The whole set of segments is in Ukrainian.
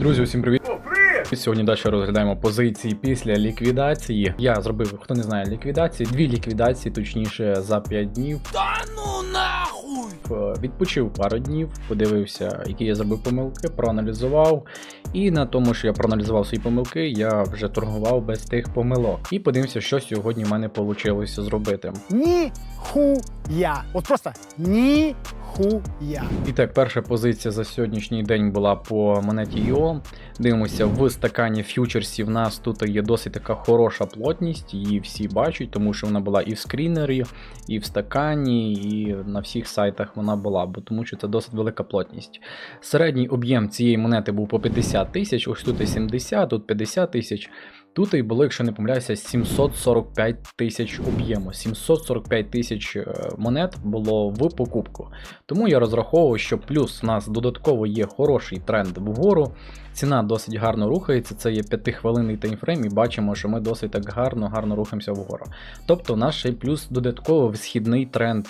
Друзі, усім привіт! Сьогодні далі розглядаємо позиції після ліквідації. Я зробив, хто не знає, ліквідації, дві ліквідації, точніше, за 5 днів. Да ну нахуй! Е, Відпочив пару днів, подивився, які я зробив помилки, проаналізував. І на тому, що я проаналізував свої помилки, я вже торгував без тих помилок. І подивимося, що сьогодні в мене вийшло зробити. Ніхуя. От просто ніхуя. І так, перша позиція за сьогоднішній день була по монеті IO. Дивимося, в стакані фьючерсів в нас тут є досить така хороша плотність, її всі бачать, тому що вона була і в скрінері, і в стакані, і на всіх сайтах вона була, бо тому що це досить велика плотність. Середній об'єм цієї монети був по 50 тисяч, ось тут і 70, тут 50 тисяч. Тут і було, якщо не помиляюся, 745 тисяч об'єму. 745 тисяч е, монет було в покупку. Тому я розраховував, що плюс в нас додатково є хороший тренд вгору. Ціна досить гарно рухається. Це є 5-хвилинний таймфрейм, і бачимо, що ми досить так гарно, гарно рухаємося вгору. Тобто, у нас ще плюс додатково східний тренд.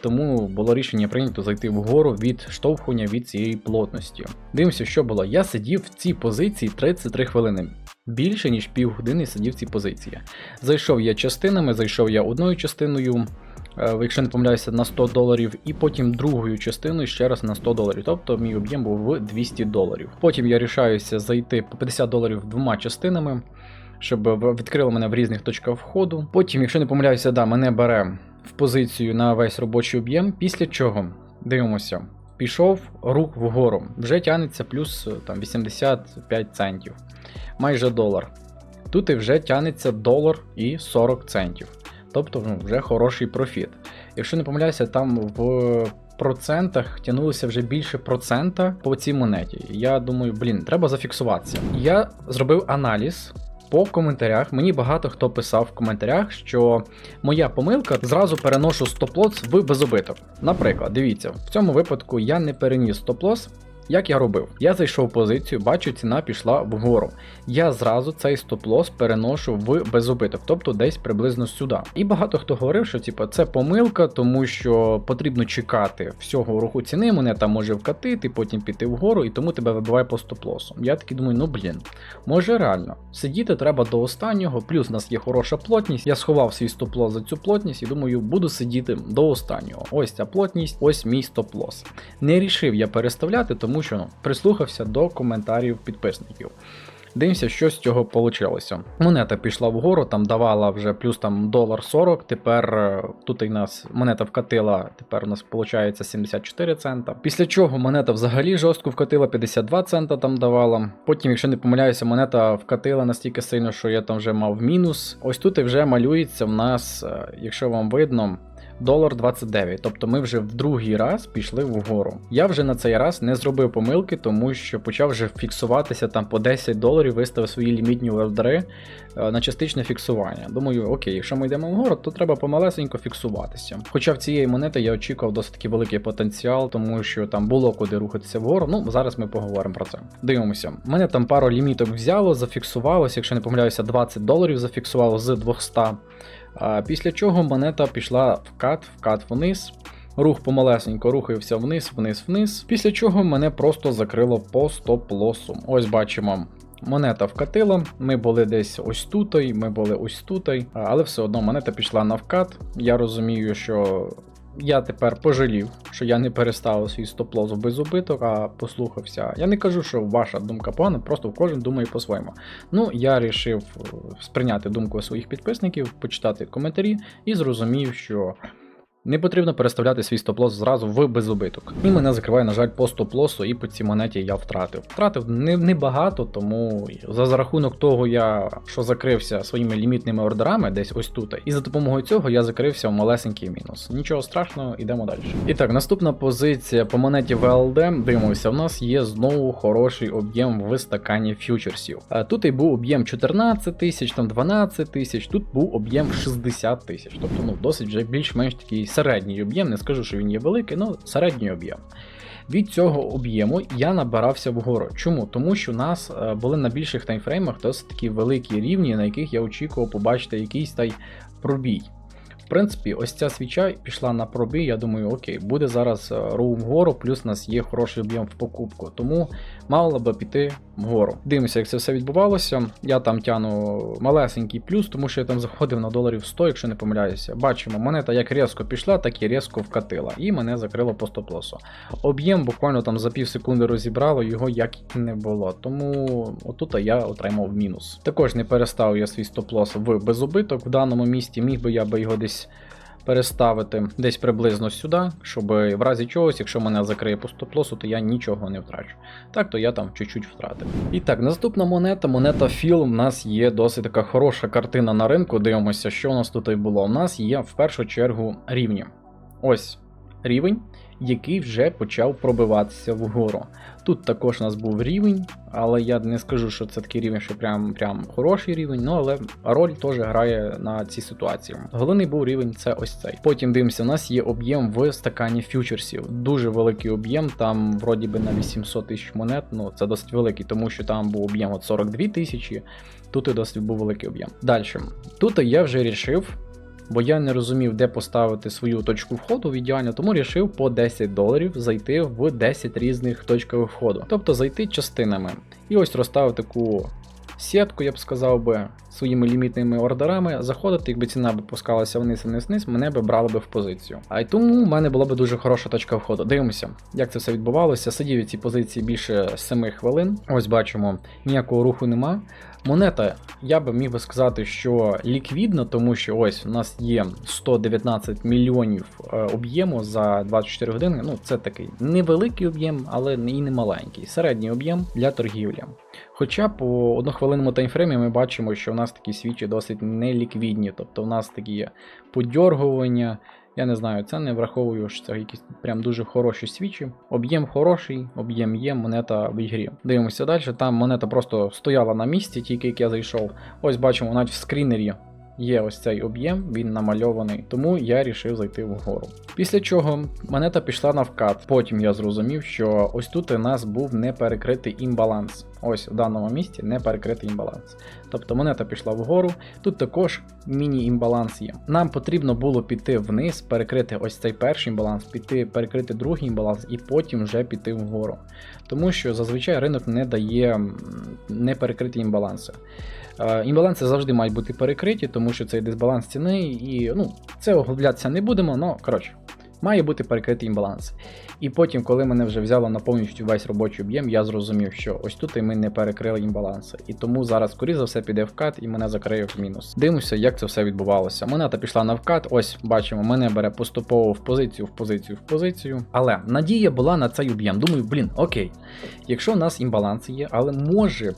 Тому було рішення прийнято зайти вгору від штовхування від цієї плотності. Дивимося, що було. Я сидів в цій позиції 33 хвилини. Більше ніж півгодини сидів в цій позиції. Зайшов я частинами, зайшов я одною частиною, е, якщо не помиляюся, на 100 доларів, і потім другою частиною ще раз на 100 доларів. Тобто мій об'єм був в 200 доларів. Потім я рішаюся зайти по 50 доларів двома частинами, щоб відкрило мене в різних точках входу. Потім, якщо не помиляюся, да, мене бере в позицію на весь робочий об'єм, після чого дивимося. Пішов рух вгору, вже тягнеться плюс е, там 85 центів, майже долар. Тут і вже тягнеться долар і 40 центів. Тобто ну, вже хороший профіт. Якщо не помиляюся, там в процентах тягнулося вже більше процента по цій монеті. Я думаю, блін, треба зафіксуватися. Я зробив аналіз. По коментарях мені багато хто писав в коментарях, що моя помилка зразу переношу стоп-лосс в безобиток. Наприклад, дивіться, в цьому випадку я не переніс стоп-лосс. Як я робив? Я зайшов в позицію, бачу, ціна пішла вгору. Я зразу цей стоп-лосс переношу в безубиток, тобто десь приблизно сюди. І багато хто говорив, що типу, це помилка, тому що потрібно чекати всього руху ціни, монета може вкатити, потім піти вгору, і тому тебе вибиває по стоп-лосу. Я такий думаю, ну блін, може реально. Сидіти треба до останнього, плюс у нас є хороша плотність. Я сховав свій стоп-лосс за цю плотність і думаю, буду сидіти до останнього. Ось ця плотність, ось мій стоп-лосс. Не рішив я переставляти, тому що ну, прислухався до коментарів підписників. Дивимося, що з цього вийшло. Монета пішла вгору, там давала вже плюс там долар 40. Тепер е, тут і нас монета вкатила. Тепер у нас виходить 74 цента. Після чого монета взагалі жорстко вкатила 52 цента там давала. Потім, якщо не помиляюся, монета вкатила настільки сильно, що я там вже мав мінус. Ось тут і вже малюється в нас, е, якщо вам видно. Долар 29, тобто ми вже в другий раз пішли вгору. Я вже на цей раз не зробив помилки, тому що почав вже фіксуватися там по 10 доларів, виставив свої лімітні ордери е, на частичне фіксування. Думаю, окей, якщо ми йдемо вгору, то треба помалесенько фіксуватися. Хоча в цієї монети я очікував досить великий потенціал, тому що там було куди рухатися вгору. Ну зараз ми поговоримо про це. Дивимося. Мене там пару ліміток взяло, зафіксувалося, якщо не помиляюся, 20 доларів зафіксувало з 200. Після чого монета пішла вкат, вкат вниз. Рух помалесенько рухався вниз, вниз, вниз. Після чого мене просто закрило по стоп-лосу. Ось бачимо. Монета вкатила, ми були десь ось тут, ми були ось тут, але все одно монета пішла на вкат. Я розумію, що я тепер пожалів, що я не переставив свій стоп-лос в безубиток, а послухався. Я не кажу, що ваша думка погана, просто кожен думає по-своєму. Ну, я вирішив сприйняти думку своїх підписників, почитати коментарі і зрозумів, що не потрібно переставляти свій стоп-лосс зразу в безубиток. І мене закриває, на жаль, по стоп-лосу, і по цій монеті я втратив. Втратив не, не тому за, за рахунок того, я що закрився своїми лімітними ордерами, десь ось тут. І за допомогою цього я закрився в малесенький мінус. Нічого страшного, йдемо далі. І так, наступна позиція по монеті VLD. Дивимося, в нас є знову хороший об'єм в стакані фьючерсів. Тут і був об'єм 14 тисяч, там 12 тисяч, тут був об'єм 60 тисяч. Тобто, ну, досить вже більш-менш такий середній об'єм. Не скажу, що він є великий, але середній об'єм. Від цього об'єму я набирався вгору. Чому? Тому що у нас е, були на більших таймфреймах досить такі великі рівні, на яких я очікував побачити якийсь та й пробій. Принципі, ось ця свіча пішла на пробій. Я думаю, окей, буде зараз е, роу вгору, плюс у нас є хороший об'єм в покупку. Тому мало би піти вгору. Дивимося, як це все відбувалося. Я там тяну малесенький плюс, тому що я там заходив на доларів 100, якщо не помиляюся. Бачимо, монета як різко пішла, так і різко вкатила. І мене закрило по стоп-лосу. Об'єм буквально там за пів секунди розібрало, його як і не було. Тому отут я отримав мінус. Також не перестав я свій стоп-лос в безубиток. В даному місці міг би я би його десь переставити десь приблизно сюди, щоб в разі чогось, якщо мене закриє по стоп-лосу, то я нічого не втрачу. Так, то я там чуть-чуть втратив. І так, наступна монета, монета Філ. У нас є досить така хороша картина на ринку. Дивимося, що у нас тут і було. У нас є в першу чергу рівні. Ось рівень, який вже почав пробиватися вгору. Тут також у нас був рівень, але я не скажу, що це такий рівень, що прям, прям хороший рівень, ну але роль теж грає на цій ситуації. Головний був рівень це ось цей. Потім дивимося, у нас є об'єм в стакані фьючерсів. Дуже великий об'єм, там вроді би на 800 тисяч монет. Ну це досить великий, тому що там був об'єм от 42 тисячі. Тут і досить був великий об'єм. Далі. Тут я вже рішив бо я не розумів, де поставити свою точку входу в ідеально, тому рішив по 10 доларів зайти в 10 різних точкових входу. Тобто зайти частинами. І ось розставив таку сітку, я б сказав би, своїми лімітними ордерами, заходити, якби ціна б пускалася вниз, вниз, вниз, мене би брали би в позицію. А й тому в мене була б дуже хороша точка входу. Дивимося, як це все відбувалося. Сидів у цій позиції більше 7 хвилин. Ось бачимо, ніякого руху нема. Монета, я би міг би сказати, що ліквідна, тому що ось у нас є 119 мільйонів е, об'єму за 24 години. Ну, це такий невеликий об'єм, але і не маленький. Середній об'єм для торгівлі. Хоча по однохвилинному таймфреймі ми бачимо, що у нас такі свічі досить неліквідні, тобто у нас такі є подьоргування. Я не знаю, це не враховую, що це якісь прям дуже хороші свічі. Об'єм хороший, об'єм є, монета в ігрі. Дивимося далі. Там монета просто стояла на місці, тільки як я зайшов. Ось бачимо, навіть в скрінері є ось цей об'єм, він намальований, тому я вирішив зайти вгору. Після чого монета пішла на вкат. Потім я зрозумів, що ось тут у нас був неперекритий імбаланс. Ось в даному місці неперекритий імбаланс. Тобто монета пішла вгору. Тут також міні-імбаланс є. Нам потрібно було піти вниз, перекрити ось цей перший імбаланс, піти перекрити другий імбаланс і потім вже піти вгору. Тому що зазвичай ринок не дає м, неперекриті імбаланси. Е, Імбаланси завжди мають бути перекриті, тому що це дисбаланс ціни, і ну, це оглядатися не будемо, але коротше, має бути перекритий імбаланс. І потім, коли мене вже взяло на повністю весь робочий об'єм, я зрозумів, що ось тут і ми не перекрили імбаланси. І тому зараз, скоріше за все, піде вкат і мене закриє в мінус. Дивимося, як це все відбувалося. Монета пішла на вкат, ось бачимо, мене бере поступово в позицію, в позицію, в позицію. Але надія була на цей об'єм. Думаю, блін, окей, якщо у нас імбаланси є, але може.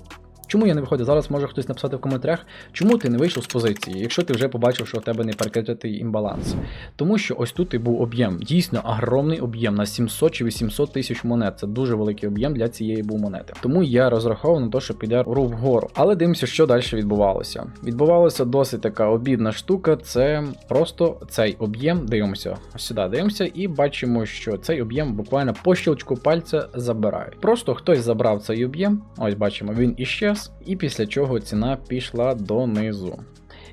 Чому я не виходив? Зараз може хтось написати в коментарях, чому ти не вийшов з позиції, якщо ти вже побачив, що у тебе не перекритий імбаланс. Тому що ось тут і був об'єм, дійсно огромний об'єм на 700 чи 800 тисяч монет. Це дуже великий об'єм для цієї був монети. Тому я розраховував на те, що піде рух вгору. Але дивимося, що далі відбувалося. Відбувалася досить така обідна штука. Це просто цей об'єм. Дивимося сюди, дивимося, і бачимо, що цей об'єм буквально по щелчку пальця забирають. Просто хтось забрав цей об'єм. Ось бачимо, він іщез, і після чого ціна пішла донизу.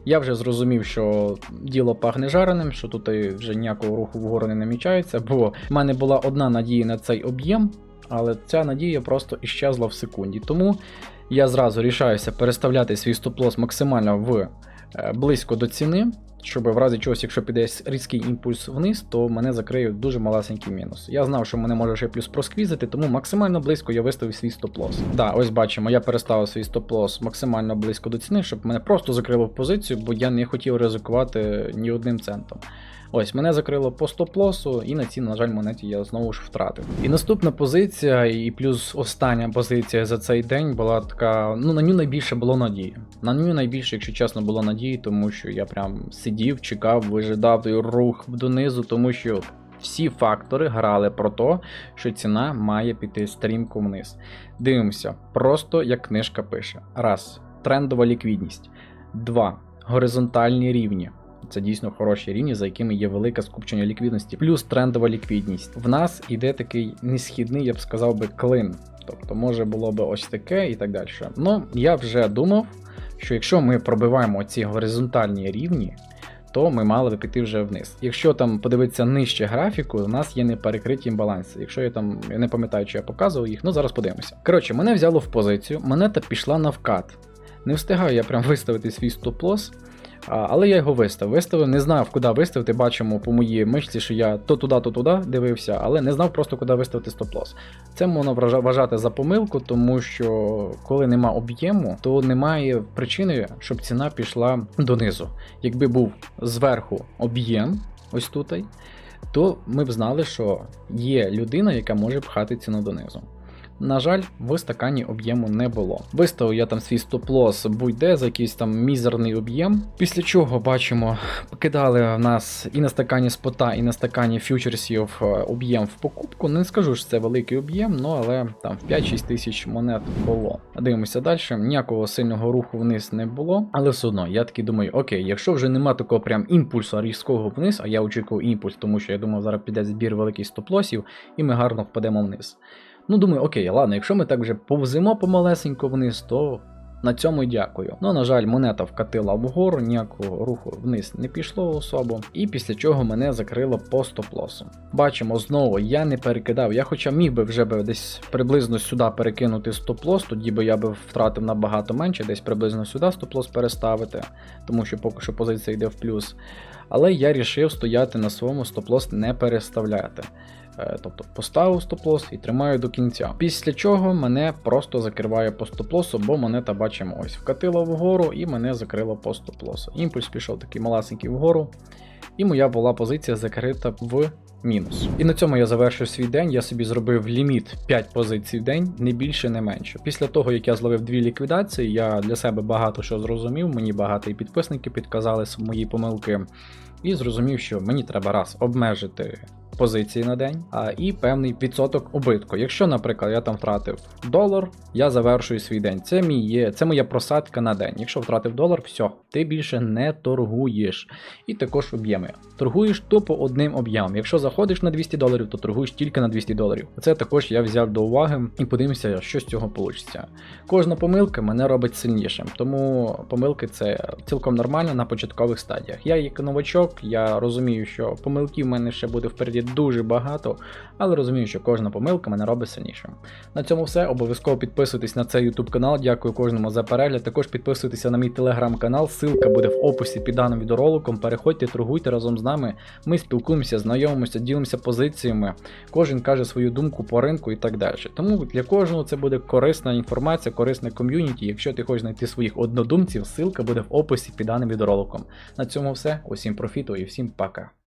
Я вже зрозумів, що діло пахне жареним, що тут вже ніякого руху вгору не намічається, бо в мене була одна надія на цей об'єм, але ця надія просто іщезла в секунді. Тому я зразу рішаюся переставляти свій стоп-лос максимально в близько до ціни, щоб в разі чогось, якщо піде різкий імпульс вниз, то мене закриє дуже малесенький мінус. Я знав, що мене може ще плюс просквізити, тому максимально близько я виставив свій стоп-лос. Да, ось бачимо, я переставив свій стоп-лос максимально близько до ціни, щоб мене просто закрило в позицію, бо я не хотів ризикувати ні одним центом. Ось мене закрило по стоп-лосу, і на цій, на жаль, монеті я знову ж втратив. І наступна позиція, і плюс остання позиція за цей день була така. Ну на ню найбільше було надії. На ню найбільше, якщо чесно, було надії, тому що я прям сидів, чекав, вижидав той рух донизу, тому що. Всі фактори грали про те, що ціна має піти стрімко вниз. Дивимося, просто як книжка пише: раз. Трендова ліквідність. Два. Горизонтальні рівні. Це дійсно хороші рівні, за якими є велике скупчення ліквідності, плюс трендова ліквідність. В нас іде такий несхідний, я б сказав би, клин. Тобто, може було би ось таке і так далі. Ну, я вже думав, що якщо ми пробиваємо ці горизонтальні рівні, то ми мали би піти вже вниз. Якщо там подивитися нижче графіку, у нас є неперекриті імбаланси. Якщо я там я не пам'ятаю, чи я показував їх, ну зараз подивимося. Коротше, мене взяло в позицію, монета пішла на вкат. Не встигаю я прям виставити свій стоп-лосс. Але я його виставив. Виставив, не знав, куди виставити. Бачимо по моїй мишці, що я то туди, то туди дивився, але не знав просто, куди виставити стоп-лосс. Це можна вважати за помилку, тому що коли нема об'єму, то немає причини, щоб ціна пішла донизу. Якби був зверху об'єм, ось тут, то ми б знали, що є людина, яка може пхати ціну донизу. На жаль, в стакані об'єму не було. Виставив я там свій стоп-лосс будь-де за якийсь там мізерний об'єм. Після чого бачимо, кидали в нас і на стакані спота, і на стакані фьючерсів е, об'єм в покупку. Не скажу, що це великий об'єм, ну але там в 5-6 тисяч монет було. Дивимося далі. Ніякого сильного руху вниз не було, але все одно я такий думаю, окей, якщо вже нема такого прям імпульсу різкого вниз, а я очікував імпульс, тому що я думав, зараз піде збір великий стоп-лосів, і ми гарно впадемо вниз. Ну, думаю, окей, ладно, якщо ми так вже повземо помалесенько вниз, то на цьому й дякую. Ну, на жаль, монета вкатила вгору, ніякого руху вниз не пішло особо, і після чого мене закрило по стоп-лосу. Бачимо, знову я не перекидав. Я хоча міг би вже би десь приблизно сюди перекинути стоп-лос, тоді би я би втратив набагато менше, десь приблизно сюди стоп-лос переставити, тому що поки що позиція йде в плюс. Але я рішив стояти на своєму стоп-лос не переставляти. Е, Тобто поставив стоп-лос і тримаю до кінця. Після чого мене просто закриває по стоп-лосу, бо монета бачимо ось вкатила вгору і мене закрило по стоп-лосу. Імпульс пішов такий малесенький вгору, і моя була позиція закрита в мінус. І на цьому я завершив свій день. Я собі зробив ліміт 5 позицій в день, не більше, не менше. Після того, як я зловив дві ліквідації, я для себе багато що зрозумів. Мені багато і підписники підказали мої помилки. І зрозумів, що мені треба раз обмежити позиції на день, а і певний відсоток убитку. Якщо, наприклад, я там втратив долар, я завершую свій день. Це мій є, це моя просадка на день. Якщо втратив долар, все, ти більше не торгуєш. І також об'єми. Торгуєш тупо одним об'ємом. Якщо заходиш на 200 доларів, то торгуєш тільки на 200 доларів. Це також я взяв до уваги і подивимося, що з цього вийде. Кожна помилка мене робить сильнішим, тому помилки це цілком нормально на початкових стадіях. Я як новачок, я розумію, що помилків в мене ще буде впереді дуже багато, але розумію, що кожна помилка мене робить сильнішим. На цьому все. Обов'язково підписуйтесь на цей YouTube канал. Дякую кожному за перегляд. Також підписуйтеся на мій телеграм-канал. Ссылка буде в описі під даним відеороликом. Переходьте, торгуйте разом з нами. Ми спілкуємося, знайомимося, ділимося позиціями. Кожен каже свою думку по ринку і так далі. Тому для кожного це буде корисна інформація, корисне ком'юніті. Якщо ти хочеш знайти своїх однодумців, ссылка буде в описі під даним відеороликом. На цьому все. Усім профіту і всім пока.